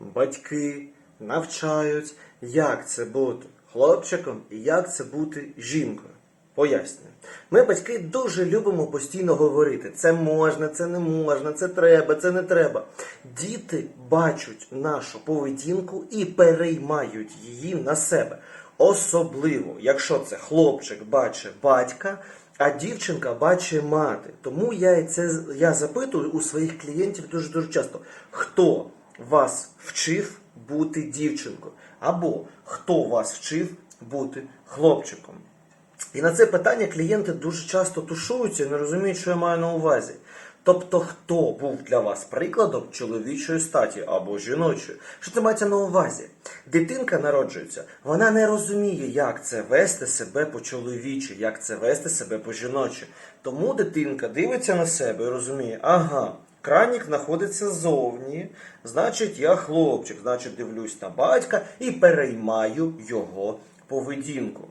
батьки навчають, як це бути хлопчиком і як це бути жінкою. Пояснюю. Ми, батьки, дуже любимо постійно говорити: це можна, це не можна, це треба, це не треба. Діти бачать нашу поведінку і переймають її на себе. Особливо, якщо це хлопчик бачить батька, а дівчинка бачить мати. Тому я це я запитую у своїх клієнтів дуже дуже часто, хто вас вчив бути дівчинкою, або хто вас вчив бути хлопчиком. І на це питання клієнти дуже часто тушуються і не розуміють, що я маю на увазі. Тобто, хто був для вас прикладом чоловічої статі або жіночої? Що це мається на увазі? Дитинка народжується, вона не розуміє, як це вести себе по чоловічі, як це вести себе по жіночі. Тому дитинка дивиться на себе і розуміє, ага. Кранік знаходиться ззовні, значить, я хлопчик, значить, дивлюсь на батька і переймаю його поведінку.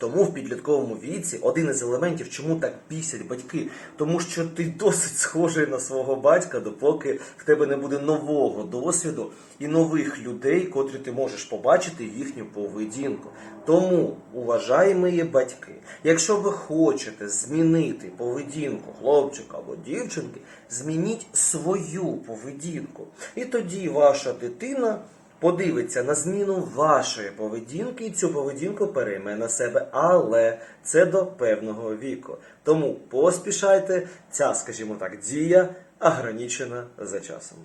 Тому в підлітковому віці один із елементів, чому так бісять батьки, тому що ти досить схожий на свого батька, допоки в тебе не буде нового досвіду і нових людей, котрі ти можеш побачити їхню поведінку. Тому, уважаємо батьки, якщо ви хочете змінити поведінку хлопчика або дівчинки, змініть свою поведінку. І тоді ваша дитина подивиться на зміну вашої поведінки і цю поведінку перейме на себе, але це до певного віку. Тому поспішайте, ця, скажімо так, дія ограничена за часом.